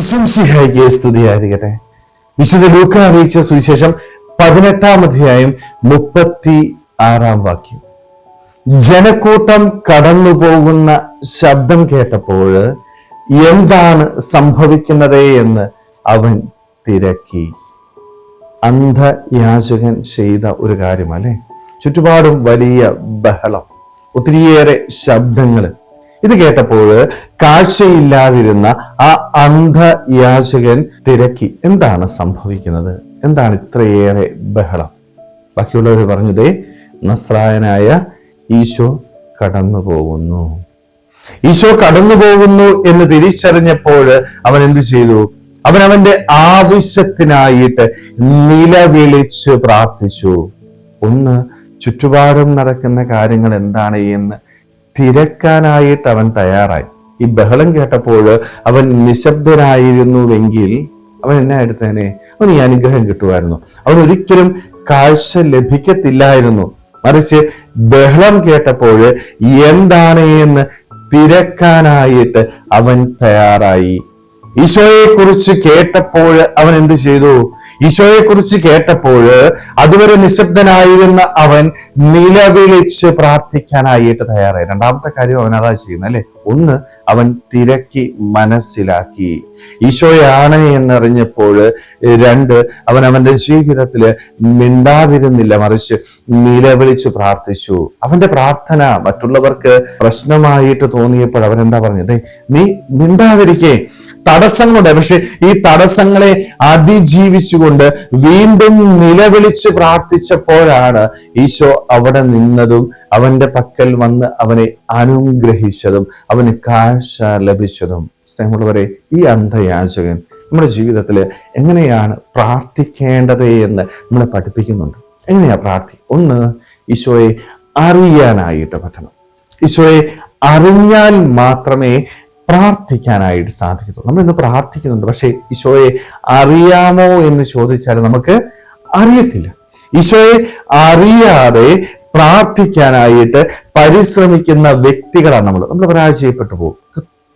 വിശംസിഹായിക്ക് സ്തുതിയായിരിക്കട്ടെ. വിശുദ്ധ ലൂക്ക അറിയിച്ച സുവിശേഷം പതിനെട്ടാം അധ്യായം മുപ്പത്തി ആറാം വാക്യം. ജനക്കൂട്ടം കടന്നു പോകുന്ന ശബ്ദം കേട്ടപ്പോൾ എന്താണ് സംഭവിക്കുന്നത് എന്ന് അവൻ തിരക്കി. അന്ധയാചകൻ ചെയ്ത ഒരു കാര്യമല്ലേ? ചുറ്റുപാടും വലിയ ബഹളം. ഒത്തിരിയേറെ ശബ്ദങ്ങൾ ഇത് കേട്ടപ്പോൾ കാഴ്ചയില്ലാതിരുന്ന ആ അന്ധയാചകൻ തിരക്കി. എന്താണ് സംഭവിക്കുന്നത്? എന്താണ് ഇത്രയേറെ ബഹളം? ബാക്കിയുള്ളവർ പറഞ്ഞതേ നസ്രായനായ ഈശോ കടന്നു പോകുന്നു ഈശോ കടന്നു പോകുന്നു എന്ന് തിരിച്ചറിഞ്ഞപ്പോൾ അവൻ എന്ത് ചെയ്തു? അവൻ അവന്റെ ആവശ്യത്തിനായിട്ട് നിലവിളിച്ച് പ്രാർത്ഥിച്ചു. ഒന്ന് ചുറ്റുപാടും നടക്കുന്ന കാര്യങ്ങൾ എന്താണ് എന്ന് തിരക്കാനായിട്ട് അവൻ തയ്യാറായി. ഈ ബഹളം കേട്ടപ്പോൾ അവൻ നിശബ്ദനായിരുന്നുവെങ്കിൽ അവൻ എന്നാ എടുത്തേനെ? അവൻ ഈ അനുഗ്രഹം കിട്ടുമായിരുന്നു. അവൻ ഒരിക്കലും കാഴ്ച ലഭിക്കത്തില്ലായിരുന്നു. മറിച്ച് ബഹളം കേട്ടപ്പോൾ എന്താണ് എന്ന് തിരക്കാനായിട്ട് അവൻ തയ്യാറായി. ഈശോയെ കുറിച്ച് കേട്ടപ്പോൾ അവൻ എന്ത് ചെയ്തു? ഈശോയെ കുറിച്ച് കേട്ടപ്പോൾ അതുവരെ നിശബ്ദനായിരുന്ന അവൻ നിലവിളിച്ച് പ്രാർത്ഥിക്കാനായിട്ട് തയ്യാറായി. രണ്ടാമത്തെ കാര്യം അവൻ അതാ ചെയ്യുന്നത് അല്ലെ? ഒന്ന് അവൻ തിരക്കി മനസ്സിലാക്കി. ഈശോയാണ് എന്നറിഞ്ഞപ്പോൾ രണ്ട് അവൻ അവന്റെ ജീവിതത്തിൽ മിണ്ടാതിരുന്നില്ല മറിച്ച് നിലവിളിച്ച് പ്രാർത്ഥിച്ചു. അവന്റെ പ്രാർത്ഥന മറ്റുള്ളവർക്ക് പ്രശ്നമായിട്ട് തോന്നിയപ്പോൾ അവൻ എന്താ പറഞ്ഞത് നീ മിണ്ടാതിരിക്കേ. തടസ്സങ്ങളുണ്ട്. പക്ഷെ ഈ തടസ്സങ്ങളെ അതിജീവിച്ചുകൊണ്ട് വീണ്ടും നിലവിളിച്ച് പ്രാർത്ഥിച്ചപ്പോഴാണ് ഈശോ അവിടെ നിന്നതും അവന്റെ പക്കൽ വന്ന് അവനെ അനുഗ്രഹിച്ചതും അവന് കാഴ്ച ലഭിച്ചതും. സ്നേഹമുള്ളവരെ ഈ അന്ധയാചകൻ നമ്മുടെ ജീവിതത്തിൽ എങ്ങനെയാണ് പ്രാർത്ഥിക്കേണ്ടത് എന്ന് നമ്മളെ പഠിപ്പിക്കുന്നുണ്ട്. എങ്ങനെയാ പ്രാർത്ഥി? ഒന്ന് ഈശോയെ അറിയാനായിട്ട് പറ്റണം. ഈശോയെ അറിഞ്ഞാൽ മാത്രമേ പ്രാർത്ഥിക്കാനായിട്ട് സാധിക്കത്തുള്ളൂ നമ്മൾ ഇന്ന് പ്രാർത്ഥിക്കുന്നുണ്ട്. പക്ഷേ ഈശോയെ അറിയാമോ എന്ന് ചോദിച്ചാൽ നമുക്ക് അറിയത്തില്ല. ഈശോയെ അറിയാതെ പ്രാർത്ഥിക്കാനായിട്ട് പരിശ്രമിക്കുന്ന വ്യക്തികളാണ് നമ്മൾ. നമ്മൾ പരാജയപ്പെട്ടു പോകും.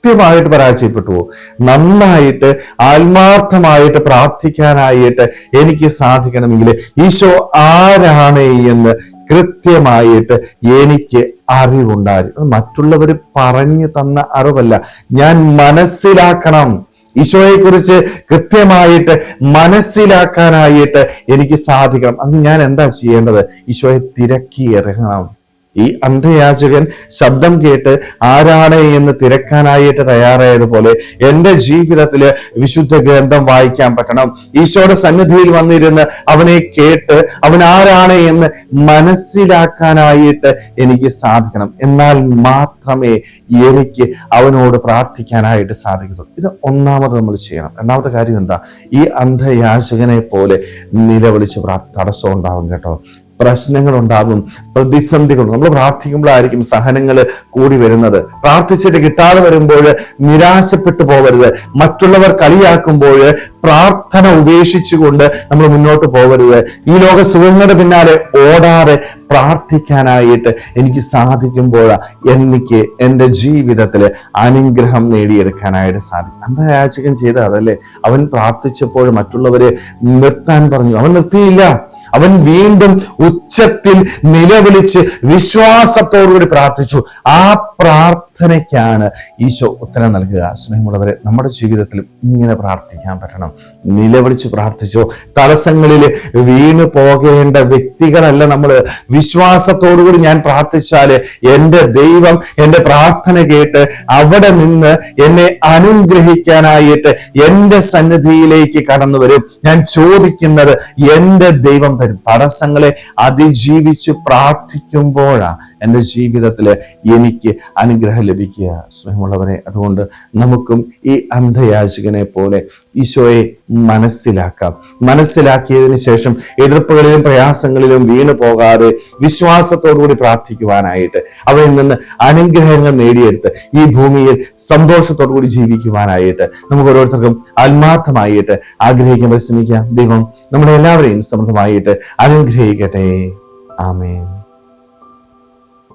കൃത്യമായിട്ട് പരാജയപ്പെട്ടു പോകും. നന്നായിട്ട് ആത്മാർത്ഥമായിട്ട് പ്രാർത്ഥിക്കാനായിട്ട് എനിക്ക് സാധിക്കണമെങ്കിൽ ഈശോ ആരാണ് എന്ന് കൃത്യമായിട്ട് എനിക്ക് അറിവുണ്ടായിരുന്നു. മറ്റുള്ളവർ പറഞ്ഞു തന്ന അറിവല്ല. ഞാൻ മനസ്സിലാക്കണം. ഈശോയെക്കുറിച്ച് കൃത്യമായിട്ട് മനസ്സിലാക്കാനായിട്ട് എനിക്ക് സാധിക്കണം. അത് ഞാൻ എന്താ ചെയ്യേണ്ടത്? ഈശോയെ തിരക്കി ഇറങ്ങണം ഈ അന്ധയാചകൻ ശബ്ദം കേട്ട് ആരാണ് എന്ന് തിരക്കാനായിട്ട് തയ്യാറായതുപോലെ എന്റെ ജീവിതത്തിൽ വിശുദ്ധ ഗ്രന്ഥം വായിക്കാൻ പറ്റണം. ഈശോയുടെ സന്നിധിയിൽ വന്നിരുന്ന് അവനെ കേട്ട് അവൻ ആരാണ് എന്ന് മനസ്സിലാക്കാനായിട്ട് എനിക്ക് സാധിക്കണം. എന്നാൽ മാത്രമേ എനിക്ക് അവനോട് പ്രാർത്ഥിക്കാനായിട്ട് സാധിക്കത്തുള്ളൂ. ഇത് ഒന്നാമത് നമ്മൾ ചെയ്യണം. രണ്ടാമത്തെ കാര്യം എന്താ? ഈ അന്ധയാചകനെ പോലെ നിലവിളിച്ച് പ്രാ- തടസ്സം ഉണ്ടാവും കേട്ടോ. പ്രശ്നങ്ങൾ ഉണ്ടാകും പ്രതിസന്ധികൾ നമ്മൾ പ്രാർത്ഥിക്കുമ്പോഴായിരിക്കും സഹനങ്ങൾ കൂടി വരുന്നത്. പ്രാർത്ഥിച്ചിട്ട് കിട്ടാതെ വരുമ്പോൾ നിരാശപ്പെട്ടു പോകരുത്. മറ്റുള്ളവർ കളിയാക്കുമ്പോൾ പ്രാർത്ഥന ഉപേക്ഷിച്ചുകൊണ്ട് നമ്മൾ മുന്നോട്ട് പോകരുത്. ഈ ലോക സുഖങ്ങളുടെ പിന്നാലെ ഓടാതെ പ്രാർത്ഥിക്കാനായിട്ട് എനിക്ക് സാധിക്കുമ്പോൾ എനിക്ക് എന്റെ ജീവിതത്തിൽ അനുഗ്രഹം നേടിയെടുക്കാനായിട്ട് സാധിക്കും. അന്ധയാചകൻ ചെയ്ത അതല്ലേ? അവൻ പ്രാർത്ഥിച്ചപ്പോൾ മറ്റുള്ളവരെ നിർത്താൻ പറഞ്ഞു. അവൻ നിർത്തിയില്ല. അവൻ വീണ്ടും ഉച്ചത്തിൽ നിലവിളിച്ച് വിശ്വാസത്തോടുകൂടി പ്രാർത്ഥിച്ചു. ആ പ്രാർത്ഥനയ്ക്കാണ് ഈശോ ഉത്തരം നൽകുക. സ്നേഹമുള്ളവരെ നമ്മുടെ ജീവിതത്തിൽ ഇങ്ങനെ പ്രാർത്ഥിക്കാൻ പറ്റണം. നിലവിളിച്ച് പ്രാർത്ഥിച്ചോ തടസ്സങ്ങളിൽ വീണു പോകേണ്ട വ്യക്തികളല്ല നമ്മൾ വിശ്വാസത്തോടുകൂടി ഞാൻ പ്രാർത്ഥിച്ചാൽ എന്റെ ദൈവം എന്റെ പ്രാർത്ഥന കേട്ട് അവിടെ നിന്ന് എന്നെ അനുഗ്രഹിക്കാനായിട്ട് എന്റെ സന്നിധിയിലേക്ക് കടന്നു വരും. ഞാൻ ചോദിക്കുന്നത് എന്റെ ദൈവം തരും. തടസ്സങ്ങളെ അതിജീവിച്ച് പ്രാർത്ഥിക്കുമ്പോഴാണ് എന്റെ ജീവിതത്തിൽ എനിക്ക് അനുഗ്രഹം ലഭിക്കുക. സ്നേഹമുള്ളവരെ അതുകൊണ്ട് നമുക്കും ഈ അന്ധയാചകനെ പോലെ ഈശോയെ മനസ്സിലാക്കാം. മനസ്സിലാക്കിയതിന് ശേഷം എതിർപ്പുകളിലും പ്രയാസങ്ങളിലും വീണു പോകാതെ വിശ്വാസത്തോടുകൂടി പ്രാർത്ഥിക്കുവാനായിട്ട് അവയിൽ നിന്ന് അനുഗ്രഹങ്ങൾ നേടിയെടുത്ത് ഈ ഭൂമിയിൽ സന്തോഷത്തോടുകൂടി ജീവിക്കുവാനായിട്ട് നമുക്ക് ഓരോരുത്തർക്കും ആത്മാർത്ഥമായിട്ട് ആഗ്രഹിക്കാൻ പരിശ്രമിക്കാം. ദൈവം നമ്മുടെ എല്ലാവരെയും സമൃദ്ധമായിട്ട് അനുഗ്രഹിക്കട്ടെ. ആമേൻ.